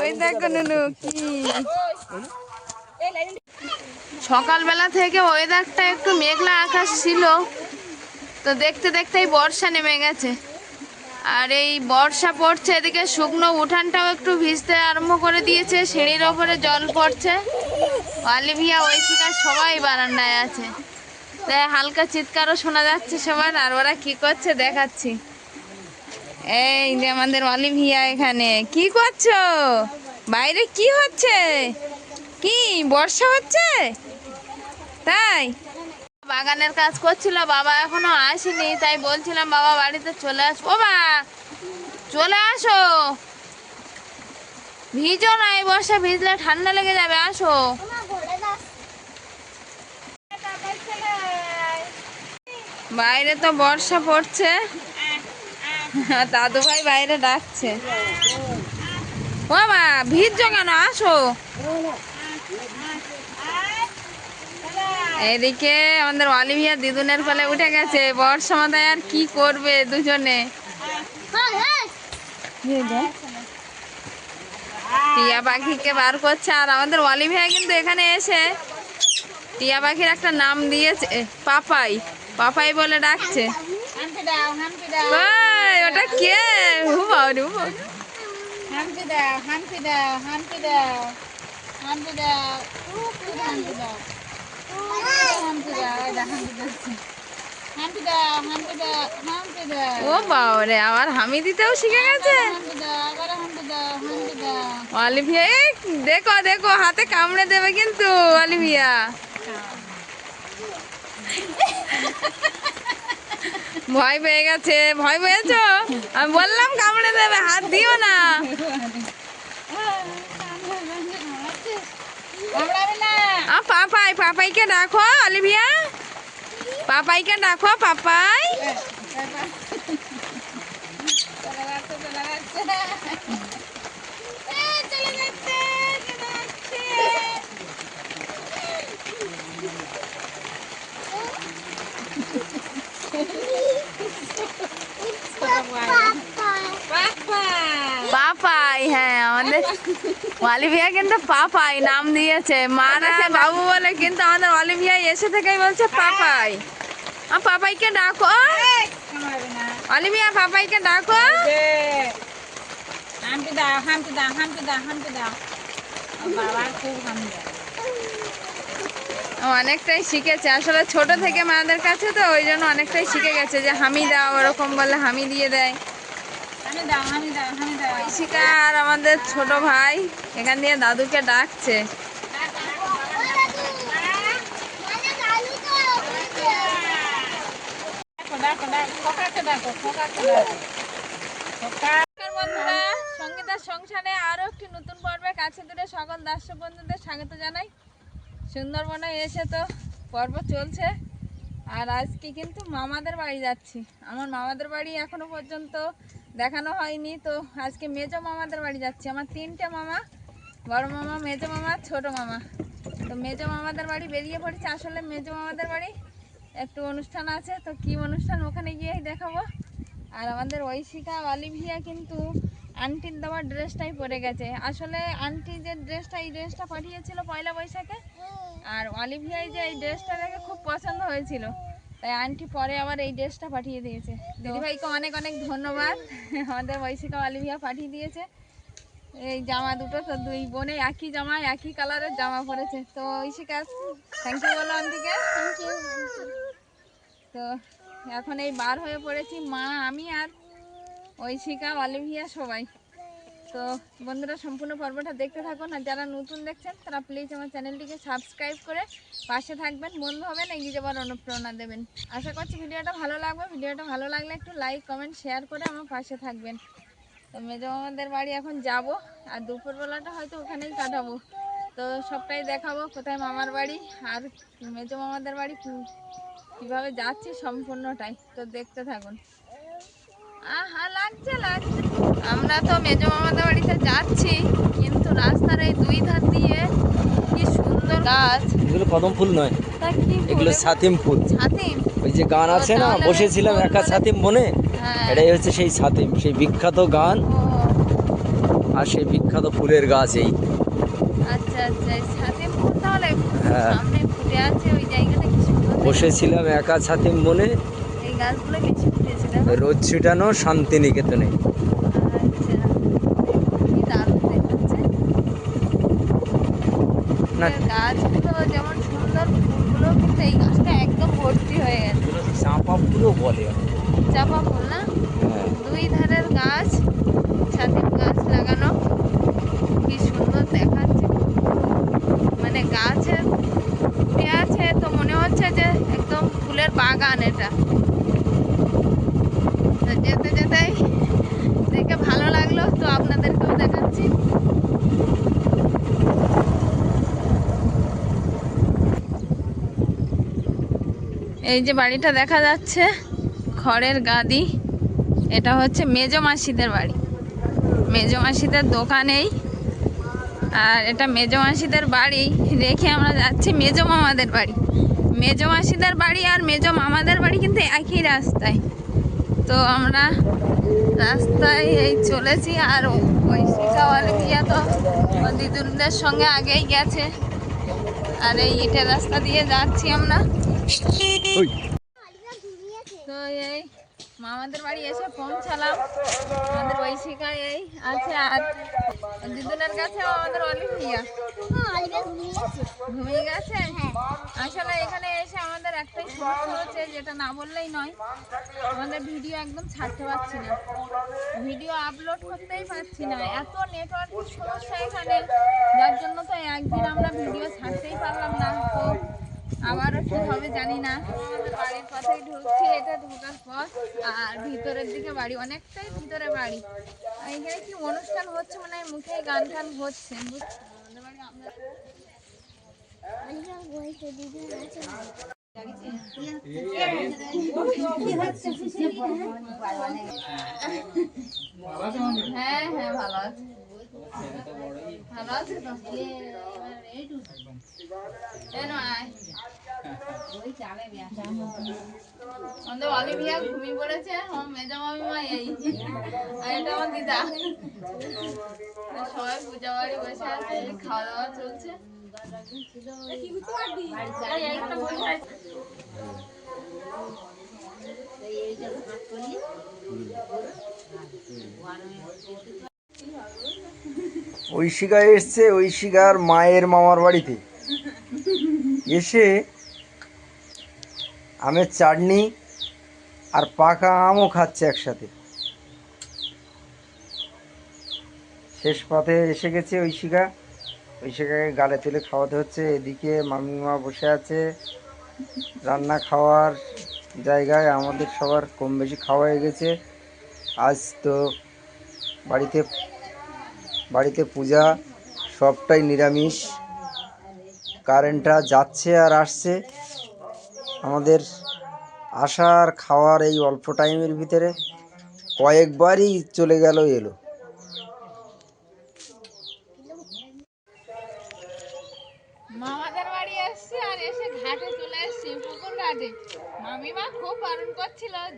ওই দেখো সকালবেলা থেকে ওয়েদারটা একটু মেঘলা আকাশ ছিল। তো দেখতে দেখতেই বর্ষা নেমে গেছে। আর এই বর্ষা পড়ছে, এদিকে শুকনো উঠানটাও একটু ভিজতে আরম্ভ করে দিয়েছে, সিঁড়ির ওপরে জল পড়ছে। অলিভিয়া, ঐশিকা সবাই বারান্দায় আছে। তাই হালকা চিৎকারও শোনা যাচ্ছে সবার, আর ওরা কি করছে দেখাচ্ছি। এই যে আমাদের অলিভিয়া এখানে, কি করছ? বাইরে কি হচ্ছে? কি, বর্ষা হচ্ছে? তাই? বাগানের কাজ করছিল বাবা এখনও আসেনি তাই বলছিলাম বাবা বাড়িতে চলে আসব। বা চলে আসো। ভিজো না এই বর্ষা ভিজলে ঠান্ডা লেগে যাবে আসো। বাইরে তো বর্ষা পড়ছে। দাদু ভাই বাইরে ডাকছে। বাবা ভিজছো কেন? আসো। এদিকে আমাদের অলিভিয়া দিদুনের ফলে উঠে গেছে। বর্ষা মাথায় আর কি করবে দুজনে? টিয়া পাখিকে বার করছে আর আমাদের অলিভিয়া কিন্তু এখানে এসে টিয়া পাখির একটা নাম দিয়েছে পাপাই। পাপাই বলে ডাকছে। ওটা কে? দাও দাও দাও দাও। ও বাবারে আবার হামি দিতেও শিখে গেছে? অলিভিয়া এই দেখো দেখো হাতে কামড়ে দেবে কিন্তু অলিভিয়া। ভয় পেয়ে গেছে ভয় পেয়েছ? আমি বললাম কামড়ে দেবে হাত দিও না। কামড়াবে না আ পাপাই পাপাইকে ডাকো অলিভিয়া পাপাইকে ডাকো পাপাই চলে যাচ্ছে চলে যাচ্ছে এ, চলে যাচ্ছে চলে যাচ্ছে পাপা পাপাই হ্যাঁ আমাদের অলিভিয়া কিন্তু পাপাই নাম দিয়েছে। মা রাখে বাবু বলে কিন্তু আমাদের অলিভিয়া এসে থেকেই বলছে পাপাই। পাপাইকে ডাকো। অলিভিয়া পাপাইকে ডাকো। হাম্পি দাও হাম্পি দাও হাম্পি দাও দাও। খুব অনেকটাই শিখেছে। আসলে ছোট থেকে মাদের কাছে তো ওই জন্য অনেকটাই শিখে গেছে যে হামি দাও ওরকম বলে হামি দিয়ে দেয়। আর আমাদের ছোট ভাই এখান দিয়ে দাদুকে ডাকছে। সঙ্গীতার সংসারে আরও একটি নতুন পর্বে কাছে দূরে সকল দর্শক বন্ধুদের স্বাগত জানাই। সুন্দরবনে এসে তো পর্ব চলছে আর আজকে কিন্তু মামাদের বাড়ি যাচ্ছি। আমার মামাদের বাড়ি এখনও পর্যন্ত দেখানো হয়নি, তো আজকে মেজো মামাদের বাড়ি যাচ্ছি। আমার তিনটে মামা, বড় মামা, মেজো মামা, ছোট মামা। তো মেজো মামাদের বাড়ি বেরিয়ে পড়েছে। আসলে মেজো মামাদের বাড়ি একটু অনুষ্ঠান আছে, তো কি অনুষ্ঠান ওখানে গিয়েই দেখাবো। আর আমাদের ঐশিকা, অলিভিয়া কিন্তু আন্টির দেওয়া ড্রেসটাই পরে গেছে। আসলে আন্টি যে ড্রেসটা, এই ড্রেসটা পাঠিয়েছিল পয়লা বৈশাখে, আর অলিভিয়াই যে এই ড্রেসটা দেখে খুব পছন্দ হয়েছিল। তাই আন্টি পরে আবার এই ড্রেসটা পাঠিয়ে দিয়েছে। দিদিভাইকে অনেক অনেক ধন্যবাদ। আমাদের ঐশিকা অলিভিয়া পাঠিয়ে দিয়েছে। এই জামা দুটো তো দুই বোনে একই জামা একই কালারের জামা পরেছে। তো ঐশিকা থ্যাংক ইউ বলো আন্টিকে থ্যাংক ইউ তো এখন এই বার হয়ে পড়েছি মা আমি আর ঐশিকা অলিভিয়া সবাই। তো বন্ধুরা, সম্পূর্ণ পর্বটা দেখতে থাকুন আর যারা নতুন দেখছেন, তারা প্লিজ আমার চ্যানেলটিকে সাবস্ক্রাইব করে পাশে থাকবেন। বন্ধু হবেন এগিয়ে যাবার অনুপ্রেরণা দেবেন। আশা করছি ভিডিওটা ভালো লাগবে। ভিডিওটা ভালো লাগলে একটু লাইক কমেন্ট শেয়ার করে আমার পাশে থাকবেন। তো মেজো মামাদের বাড়ি এখন যাব আর দুপুরবেলাটা হয়তো ওখানেই কাটাবো। তো সবটাই দেখাবো কোথায় মামার বাড়ি আর মেজো মামাদের বাড়ি কীভাবে যাচ্ছি সম্পূর্ণটাই। তো দেখতে থাকুন। আহা, লাগছে লাগছে। আমরা তো মেজো মামাদের বাড়িতে যাচ্ছি কিন্তু রাস্তার এই দুই ধার দিয়ে কি সুন্দর গাছ। এগুলো কদম ফুল নয় এগুলো সাতিম ফুল। ছাতিম ওই যে গান আছে না বসেছিলাম একা সাতিম বনে হ্যাঁ। এটাই হচ্ছে সেই সাতিম সেই বিখ্যাত গান। আর সেই বিখ্যাত ফুলের গাছ এই। আচ্ছা আচ্ছা ফুল তাহলে হ্যাঁ। সামনে ফুটে আছে ওই জায়গাটা কি সুন্দর বসেছিলাম একা ছাতিম বনে। এই গাছগুলো বেশি ফুটেছিল রোদ ছিটানো শান্তিনিকেতনে আচ্ছা কি দারুণ দেখাচ্ছে না। গাছগুলো যেমন সুন্দর ফুলগুলো কিন্তু এই গাছটা একদম ভর্তি হয়ে গেছে। চাঁপা ফুলও বলে। চাপা ফুল না? হ্যাঁ। দুই ধারের গাছ ছাতিম গাছ লাগানো। কি সুন্দর দেখাচ্ছে। মানে গাছের ফুটে আছে তো মনে হচ্ছে যে একদম ফুলের বাগান এটা। যেতে যেতেই দেখে ভালো লাগল তো আপনাদেরকেও দেখাচ্ছি। এই যে বাড়িটা দেখা যাচ্ছে, খড়ের গাদি। এটা হচ্ছে মেজো মাসিদের বাড়ি। মেজো মাসিদের দোকানেই। আর এটা মেজো মাসিদের বাড়ি। রেখে আমরা যাচ্ছি মেজো মামাদের বাড়ি। মেজো মাসিদের বাড়ি আর মেজো মামাদের বাড়ি কিন্তু একই রাস্তায়। তো আমরা রাস্তায় এই চলেছি আর ওই শিকাওয়ালি দিয়া তো ও দিদুনদের সঙ্গে আগেই গেছে। আর এই ইটের রাস্তা দিয়ে যাচ্ছি আমরা। ওই। এই, মামাদের বাড়ি এসে পৌঁছালাম আমাদের ঐশিকা এই আছে আর দিদুনের কাছে আমাদের অলিভিয়া ঘুমিয়ে গেছে? আসলে এখানে এসে আমাদের একটাই সমস্যা হচ্ছে, যেটা না বললেই নয়, আমাদের ভিডিও একদম ছাড়তে পারছি না। ভিডিও আপলোড করতেই পারছি না। এত নেটওয়ার্কের সমস্যা এখানে, যার জন্য তো একদিন আমরা ভিডিও ছাড়তেই পারলাম না। তো আবারও কি হবে জানি না। বাড়ির পথেই ঢুকছি এটা ঢোকার পথ আর ভিতরের দিকে বাড়ি অনেকটাই ভিতরে বাড়ি। এখানে কি অনুষ্ঠান হচ্ছে মানে মুখে গান টান হচ্ছে? বুঝছ? হ্যাঁ হ্যাঁ ভালো আছে। ভালো আছে তো? কেন আয় আমাদের অলিভিয়া ঘুমিয়ে পড়েছে, আমার মেজা মামিমা এই। এটা আমার দিদা। সবাই পূজা বাড়ি বসে আছে খাওয়া দাওয়া চলছে। ঐশিকা এসছে, ঐশিকার মায়ের মামার বাড়িতে। এসে আমের চাটনি আর পাকা আমও খাচ্ছে একসাথে। শেষ পথে এসে গেছে ঐশিকা। ঐশিকাকে গালে তুলে খাওয়াতে হচ্ছে। এদিকে মামিমা বসে আছে। রান্না খাওয়ার জায়গায় আমাদের সবার কম বেশি খাওয়া হয়ে গেছে। আজ তো বাড়িতে বাড়িতে পূজা সবটাই নিরামিষ। কারেন্টটা যাচ্ছে আর আসছে। আমাদের আসার, খাওয়ার এই অল্প টাইমের ভিতরে কয়েকবারই চলে গেল এলো। মামাদের বাড়ি আর এসে ঘাটে চলে মামিমা খুব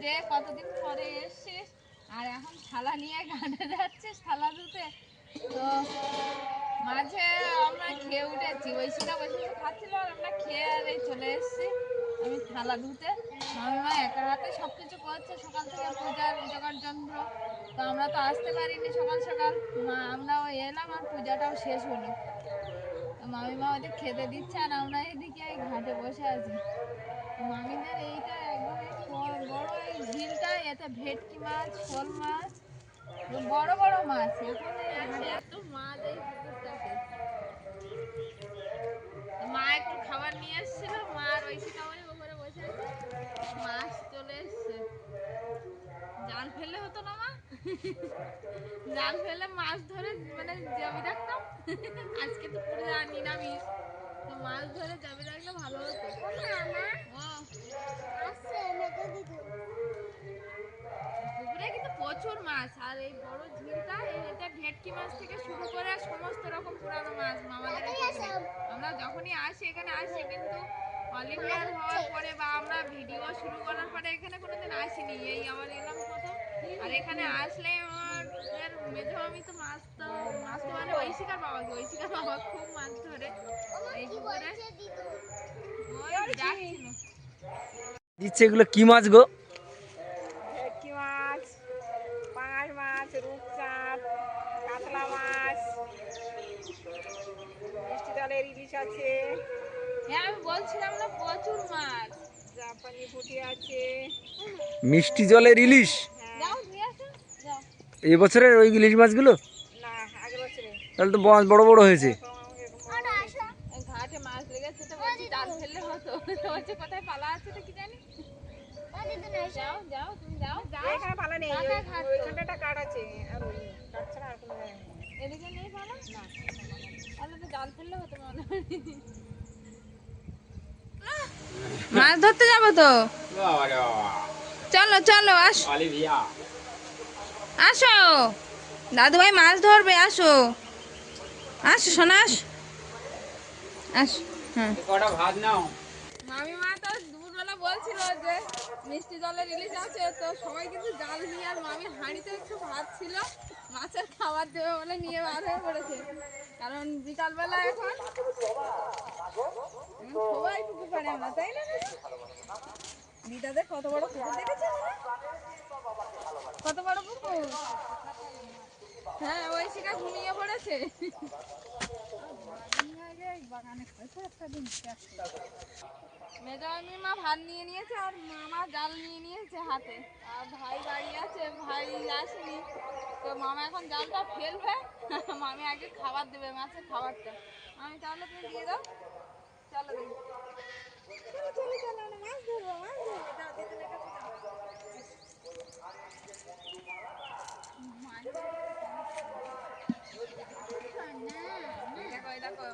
যে কতদিন পরে আর এখন থালা নিয়ে থালা তো মাঝে আমরা খেয়ে উঠেছি, ওই সিনা বসে খাচ্ছিল আর আমরা খেয়ে আর চলে এসছি। আমি থালা ধুতে মামিমা একা হাতে সব কিছু করছে। সকাল থেকে পূজার জোগাড় যন্ত্র তো আমরা তো আসতে পারিনি সকাল সকাল। মা আমরা ওই এলাম আর পূজাটাও শেষ হলো। তো মামিমা ওদের খেতে দিচ্ছে আর আমরা এদিকে ঘাটে বসে আছি। মামিদের এইটা একদম বড় এই ঝিলটা, এতে ভেটকি মাছ, শোল মাছ, বড় বড় মাছ। এখন ঘাটে মাছ এই মা একটু খাবার নিয়ে এসেছিল, মা আর ওই মাছ চলে এসছে। জাল ফেলে হতো না মা? জাল ফেলে মাছ ধরে মানে জমি রাখতাম আজকে তো পুরো আর নিরামিষ তো মাছ ধরে জমি রাখলে ভালো হতো। পুকুরে কিন্তু প্রচুর মাছ। আর এই বড় ঝিলটা এটা ভেটকি মাছ থেকে শুরু করে সমস্ত রকম পুরানো মাছ মামাদের আমরা যখনই আসি এখানে আসি কিন্তু অলিম্পিয়ার হওয়ার পরে বা আমরা ভিডিও শুরু করার পরে এখানে কোনোদিন আসিনি এই আমার এলাম প্রথম আর এখানে আসলে আমাদের মেজো আমি তো মাছ তো মাছ তো মানে ঐশিকার বাবাকে ঐশিকার বাবা খুব মাছ ধরে। এই পুকুরে দিচ্ছে এগুলো কি মাছ গো ভেটকি মাছ পাঙাশ মাছ রূপচাঁদ কাতলা মাছ মিষ্টি জলের ইলিশ আছে হ্যাঁ আমি বলছিলাম না প্রচুর মাছ জাপানি পুঁটি আছে মিষ্টি জলের ইলিশ যাও নিয়ে আসো যাও এবছরের ওই ইলিশ মাছগুলো না আগের বছরে তাহলে তো ব- বড় বড় হয়েছে এই ঘাটে মাছ লেগেছে তো বলছি জাল ফেললে হতো তো বলছে কোথায় পালা আছে তো কি জানি যাও যাও তুমি যাও যাও এখানে ভালো নেই কাকা ওই- ঘাট তো। ওইখানটা একটা কাঠ আছে আর ওই কাঠ ছাড়া আর কোনো জায়গায় নেই। এদিকে নেই পালা? না। তাহলে তো জাল ফেললে হতো মনে হয়। মাছ ধরতে যাব তো? চলো চলো আস আসো। দাদু ভাই মাছ ধরবে আসো। আসো সোনা আস। আস হ্যাঁ। ভাত নাও? মামিমা তো দুপুরবেলা বলছিল যে মিষ্টি জলের ইলিশ আছে তো সবাই কিন্তু জাল নিয়ে আর মামির হাঁড়িতে একটু ভাত ছিল। মাছের খাবার দেবে বলে নিয়ে বার হয়ে পড়েছে। কারণ বিকালবেলা এখন সবাই পুকুর পাড়ে আমরা, তাই না দিদাদের কত বড় পুকুর দেখেছে কত বড় পুকুর? হ্যাঁ ওই শিকা ঘুমিয়ে পড়েছে। মেজা মা ভাত নিয়ে নিয়েছে আর মামা জাল নিয়ে নিয়েছে হাতে। আর ভাই বাড়ি আছে, ভাই আসেনি। তো মামা এখন জালটা ফেলবে। মামি আগে খাবার দেবে, মাছের খাবারটা। আমি তাহলে তুমি দিয়ে দাও। চলো চলো চলো মাছ ধরবো মাছ ধরবো যাও দিদিনের কাছে যাও দেখো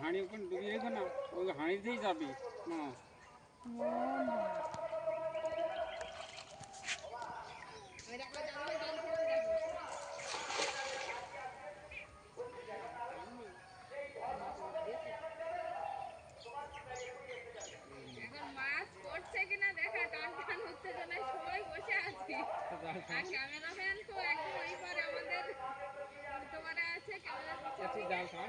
হাঁড়ি ওখানে ডুবিয়ে রেখো না ওই হাঁড়িতেই যাবি মাছ পড়ছে কিনা দেখা টান টান উত্তেজনায় সবাই বসে আছে। ক্যামেরাম্যান তো একদম ওই পারে আমাদের উল্টো পারে আছে ক্যামেরা একটু জাল খাও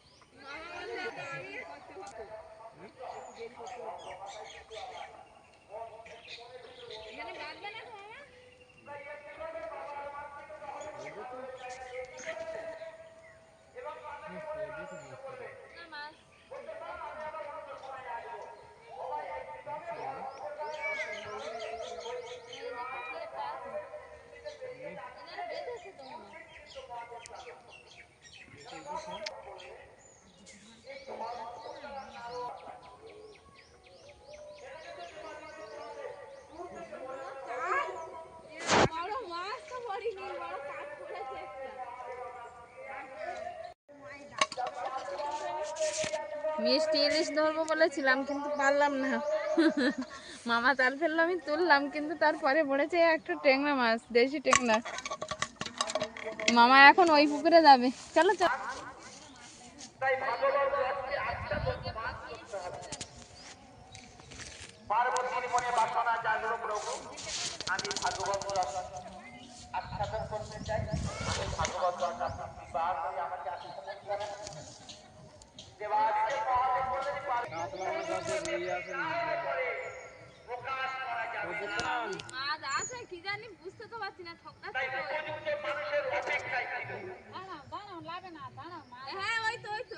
মামা বললে তো আমি করতে হতো এখানে বাঁধবে না তো মামা না মাছ এই দেখো কি একটা আছে। এখানে বেঁধেছে তো মামা। বড় মাছ তো পড়িনি বড় কাঠ পড়েছে একটা মিষ্টি ইলিশ ধরবো বলেছিলাম, কিন্তু পারলাম না। মামা জাল ফেলল, আমি তুললাম, কিন্তু তারপরে পড়েছে একটা টেংরা মাছ, দেশি টেংরা মামা এখন ওই পুকুরে যাবে। চলো চলো। কাতলা কি জানি বুঝতে তো পারছি না ঠকাচ্ছে তো দাঁড়াও দাঁড়াও লাবে না দাঁড়াও মা ওই তো ওই তো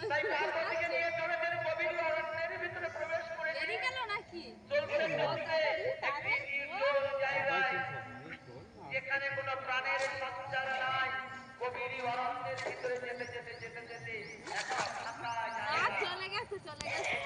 দেরি গেল নাকি আর চলে গেছে চলে গেছে।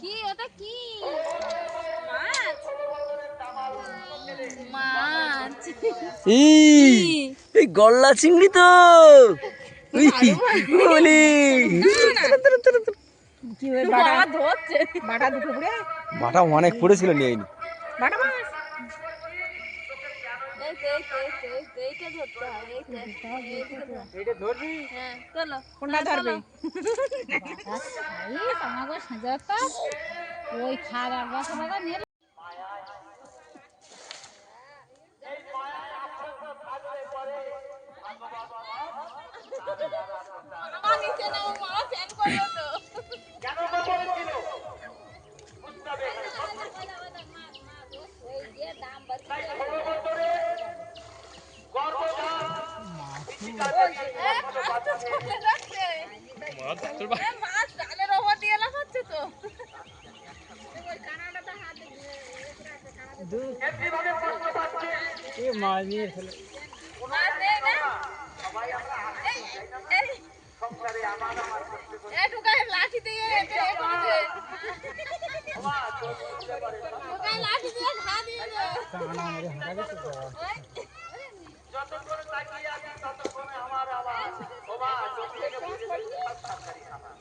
কি ওটা কি? এই গল্লা চিংড়ি তো। বলি। উই, ওলে। বাবা ধরছে বাটা দুটো পুড়ে? মাথা অনেক পড়েছিল নিয়ে আইনি। বাটা মাছ এই তো এই তো এই তো এই তো এইটা ধরতে হবে এই তো এইদিকে ধর। এটা ধরবি হ্যাঁ চলো কোনটা ধরবে এই আমাকে সাজাতা ওই খাবার বাসা বাসা নিয়ে মা নিচে নাও মা ফ্যান করো তো মাছ নিয়ে দে কানা মেরে হাঁটা গেছে তো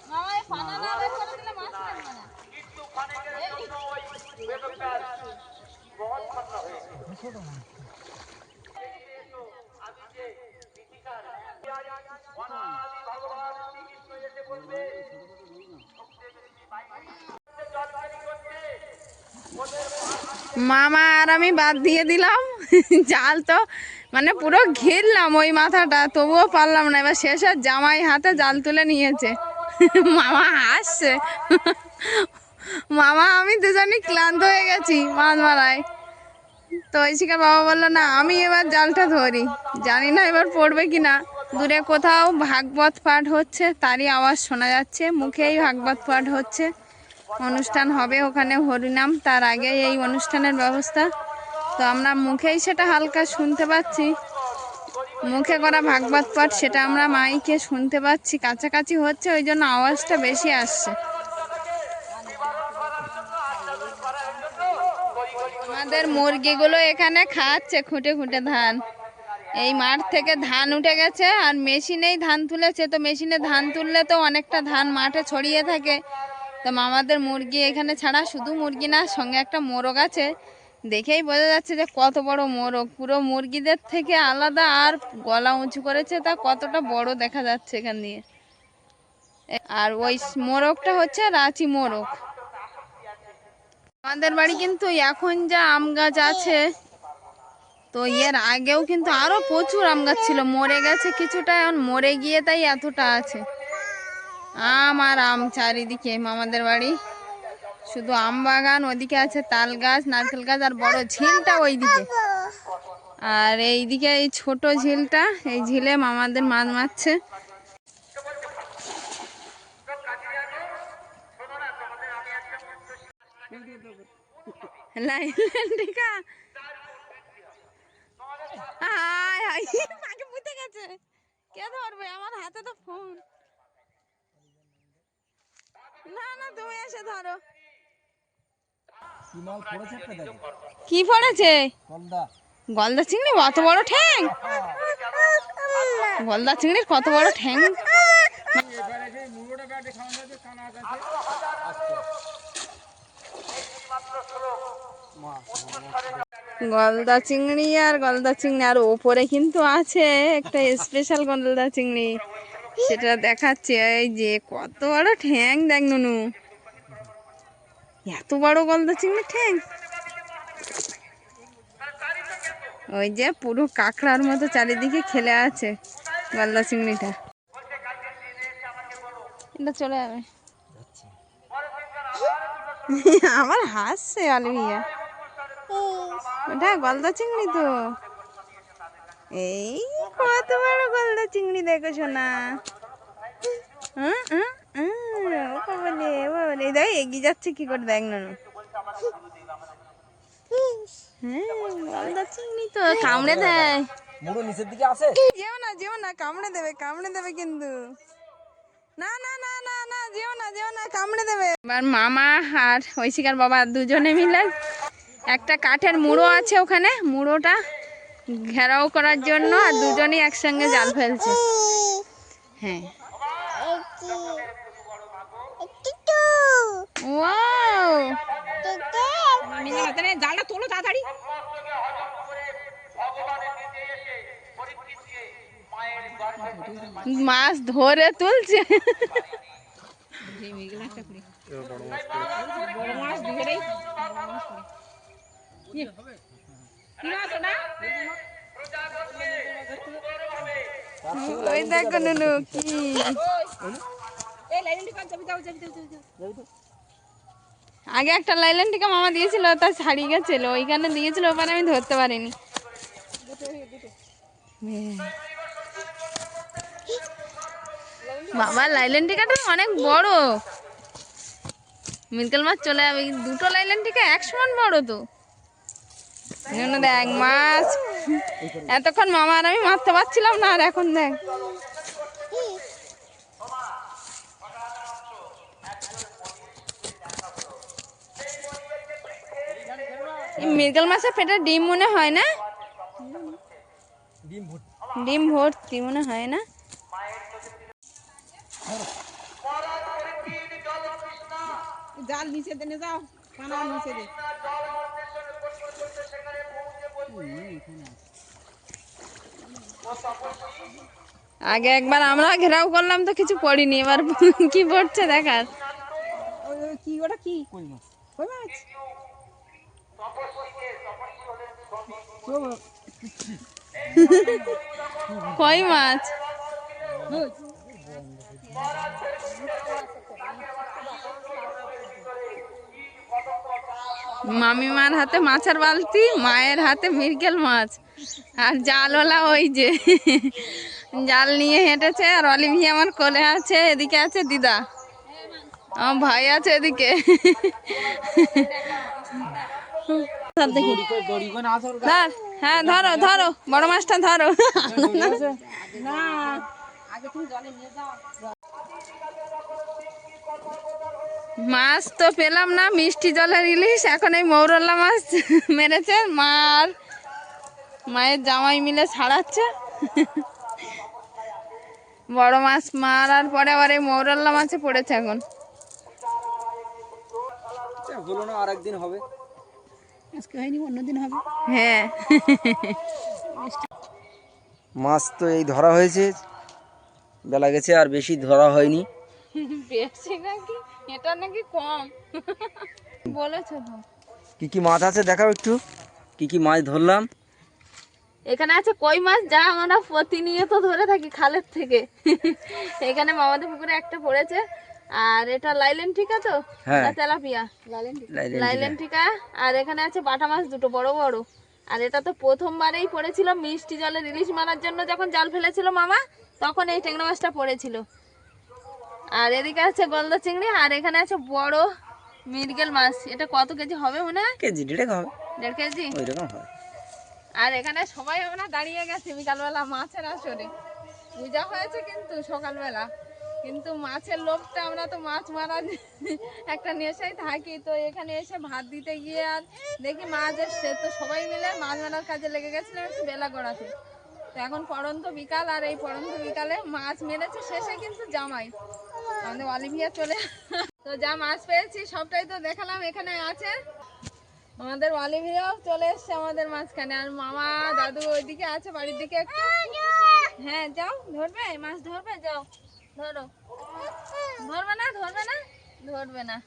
মামা এই ফানা না বের করে দিলে মাছ থাকবে না মামা, আর আমি বাদ দিয়ে দিলাম। জাল তো মানে পুরো ঘিরলাম ওই মাথাটা, তবুও পারলাম না। এবার শেষে জামাই হাতে জাল তুলে নিয়েছে। মামা হাসছে। মামা, আমি দুজনই ক্লান্ত হয়ে গেছি মাছ মারায়। তো ঐশিকার বাবা বলল, না, আমি এবার জালটা ধরি। জানি না এবার পড়বে কি না দূরে কোথাও ভাগবত পাঠ হচ্ছে, তারই আওয়াজ শোনা যাচ্ছে। মুখেই ভাগবত পাঠ হচ্ছে। অনুষ্ঠান হবে ওখানে হরিনাম। তার আগে এই অনুষ্ঠানের ব্যবস্থা। তো আমরা মুখেই সেটা হালকা শুনতে পাচ্ছি। মুখে করা ভাগবত পাঠ, সেটা আমরা মাইকে শুনতে পাচ্ছি। কাছাকাছি হচ্ছে, ওই জন্য আওয়াজটা বেশি আসছে। আমাদের মুরগিগুলো এখানে খাচ্ছে খুঁটে খুঁটে ধান। এই মাঠ থেকে ধান উঠে গেছে আর মেশিনেই ধান তুলেছে। তো মেশিনে ধান তুললে তো অনেকটা ধান মাঠে ছড়িয়ে থাকে। তো মামাদের মুরগি এখানে ছাড়া শুধু মুরগি না, সঙ্গে একটা মোরগ আছে। দেখেই বোঝা যাচ্ছে যে কত বড় মোরগ। পুরো মুরগিদের থেকে আলাদা আর গলা উঁচু করেছে, তা কতটা বড় দেখা যাচ্ছে এখান দিয়ে। আর ওই মোরগটা হচ্ছে রাঁচি মোরগ। আমাদের বাড়ি কিন্তু এখন যা আম গাছ আছে, তো এর আগেও কিন্তু আরও প্রচুর আম গাছ ছিল, মরে গেছে কিছুটা, এখন মরে গিয়ে তাই এতটা আছে। আম আর আম চারিদিকে মামাদের বাড়ি। শুধু আম বাগান, ওদিকে আছে তাল গাছ, নারকেল গাছ আর বড় ঝিলটা ওইদিকে। আর এইদিকে এই ছোট ঝিলটা, এই ঝিলে মামাদের মাছ মারছে। মাকে পুঁতে গেছে কে ধরবে আমার হাতে তো ফোন না না তুমি এসে ধরো কি পড়েছে গলদা চিংড়ি কত বড় ঠ্যাং গলদা চিংড়ির কত বড় ঠ্যাং এবারে সেই মুড়োটা কাটে খাওয়া যাচ্ছে কানা কাছে গলদা চিংড়ি আর গলদা চিংড়ি আর ওপরে কিন্তু আছে একটা স্পেশাল গলদা চিংড়ি। সেটা দেখাচ্ছে এই যে কত বড় ঠ্যাং দেখ নুনু। এত বড় গলদা চিংড়ি ঠ্যাং। ওই যে পুরো কাঁকড়ার মতো চারিদিকে খেলে আছে গলদা চিংড়িটা। এটা চলে যাবে। আমার হাসছে আলমিয়া ওটা গলদা চিংড়ি তো। এই কত বড় গলদা চিংড়ি দেখ এগিয়ে যাচ্ছে কি করে দেখ না হ্যাঁ গলদা চিংড়ি তো কামড়ে দেয়। মুড়ো নিচের দিকে আছে যেও না যেও না কামড়ে দেবে কামড়ে দেবে কিন্তু। না না না না না যেও না যেও না কামড়ে দেবে। এবার মামা আর ঐশিকার বাবা দুজনে মিলে একটা কাঠের মুড়ো আছে ওখানে মুড়োটা ঘেরাও করার জন্য আর দুজনেই একসঙ্গে জাল ফেলছে। হ্যাঁ। ওয়াও! জালটা তোলো তাড়াতাড়ি। মাছ ধরে তুলছে। বড় মাছ না ওই দেখো নুনু কি? আগে একটা লাইলেন টিকা মামা দিয়েছিল তা ছাড়িয়ে গেছিল ওইখানে দিয়েছিল ওখানে আমি ধরতে পারিনি। বাবা লাইলেন টিকাটা অনেক বড়। মিরকেল মাছ চলে যাবে দুটো লাইলেন টিকা এক সমান বড় তো। দেখ মাছ। এতক্ষণ মামা আর আমি মারতে পারছিলাম না, আর এখন দেখ। মৃগেল মাছের পেটে ডিম মনে হয় না? ডিম ভর্তি মনে হয় না? জাল নিচে দেনে যাও কানা নিচে দে আগে একবার আমরা ঘেরাও করলাম তো কিছু পড়িনি এবার কি পড়ছে দেখার? ওই ওই কি ওটা কি? কই মাছ? কই মাছ? কই মাছ? মামিমার হাতে মাছের বালতি মায়ের হাতে মিরকেল মাছ। আর জালওয়ালা ওই যে জাল নিয়ে হেঁটেছে আর অলিভি আমার কোলে আছে এদিকে আছে দিদা। আমার ভাই আছে এদিকে। ধর হ্যাঁ ধরো ধরো বড় মাছটা ধরো না আগে তুমি জলে নিয়ে যাও মাছ তো পেলাম না মিষ্টি জলের ইলিশ এখন এই মৌরল্লা মাছ মেরেছে মা আর মায়ের জামাই মিলে ছাড়াচ্ছে। বড় মাছ মারার পরে আবার এই মৌরল্লা মাছে পড়েছে এখন। হলো না আর একদিন হবে। আজকে হয়নি অন্যদিন হবে। হ্যাঁ। মাছ তো এই ধরা হয়েছে বেলা গেছে আর বেশি ধরা হয়নি। বেশি নাকি? এটা নাকি কম। বলেছ তো। কি কি মাছ আছে দেখাও একটু। কি কি মাছ ধরলাম। এখানে আছে কই মাছ? যা আমরা প্রতিনিয়ত ধরে থাকি খালের থেকে। এখানে মামাদের পুকুরে একটা পড়েছে। আর এটা লাইলেন ঠিকা তো? হ্যাঁ। তেলাপিয়া। লাইলেন লাইলেন ঠিকা। আর এখানে আছে বাটা মাছ দুটো বড় বড়। আর এটা তো প্রথমবারেই পড়েছিল মিষ্টি জলে ইলিশ মারার জন্য যখন জাল ফেলেছিল মামা তখন এই ট্যাংরা মাছটা পড়েছিল। আর এদিকে আছে গলদা চিংড়ি আর এখানে আছে বড় মিরগেল মাছ। এটা কত কেজি হবে মনে হয়? কেজি ডেড়েক হবে। দেড় কেজি? ওই রকম হবে। আর এখানে সবাই আমরা দাঁড়িয়ে গেছি বিকালবেলা মাছের আসরে। পূজা হয়েছে কিন্তু সকালবেলা। কিন্তু মাছের লোভটা আমরা তো মাছ মারার একটা নেশায় থাকি। তো এখানে এসে ভাত দিতে গিয়ে আর দেখি মাছ এসছে। তো সবাই মিলে মাছ মারার কাজে লেগে গেছিলাম একটু বেলা গড়াতে। তো এখন পড়ন্ত বিকাল আর এই পড়ন্ত বিকালে মাছ মেরেছে শেষে কিন্তু জামাই। আমাদের অলিভিয়া চলে। তো যা মাছ পেয়েছি, সবটাই তো দেখালাম, এখানে আছে। আমাদের অলিভিয়াও চলে এসছে আমাদের মাঝখানে। আর মামা, দাদু ওইদিকে আছে বাড়ির দিকে একটু। হ্যাঁ যাও, ধরবে? মাছ ধরবে? যাও, ধরো। ধরবে না ধরবে না? ধরবে না।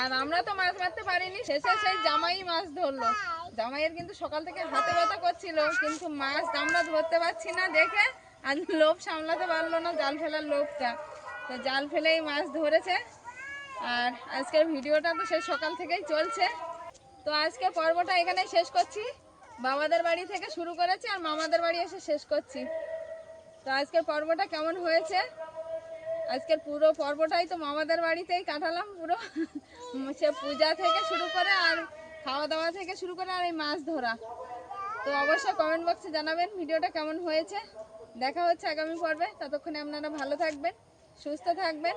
আর আমরা তো মাছ মারতে পারিনি। শেষে সেই জামাই মাছ ধরলো। জামাইয়ের কিন্তু সকাল থেকে হাতে ব্যথা করছিল, কিন্তু মাছ আমরা ধরতে পারছি না দেখে। আর লোভ সামলাতে পারল না জাল ফেলার লোভটা। তো জাল ফেলেই মাছ ধরেছে। আর আজকের ভিডিওটা তো সেই সকাল থেকেই চলছে। তো আজকে পর্বটা এখানেই শেষ করছি। বাবাদের বাড়ি থেকে শুরু করেছি আর মামাদের বাড়ি এসে শেষ করছি। তো আজকের পর্বটা কেমন হয়েছে? আজকের পুরো পর্বটাই তো মামাদের বাড়িতেই কাটালাম পুরো। সে পূজা থেকে শুরু করে আর খাওয়া দাওয়া থেকে শুরু করে আর এই মাছ ধরা। তো অবশ্যই কমেন্ট বক্সে জানাবেন ভিডিওটা কেমন হয়েছে। দেখা হচ্ছে আগামী পর্বে। ততক্ষণে আপনারা ভালো থাকবেন। সুস্থ থাকবেন।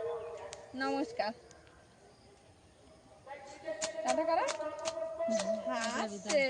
নমস্কার। টাটা করা? হাসছে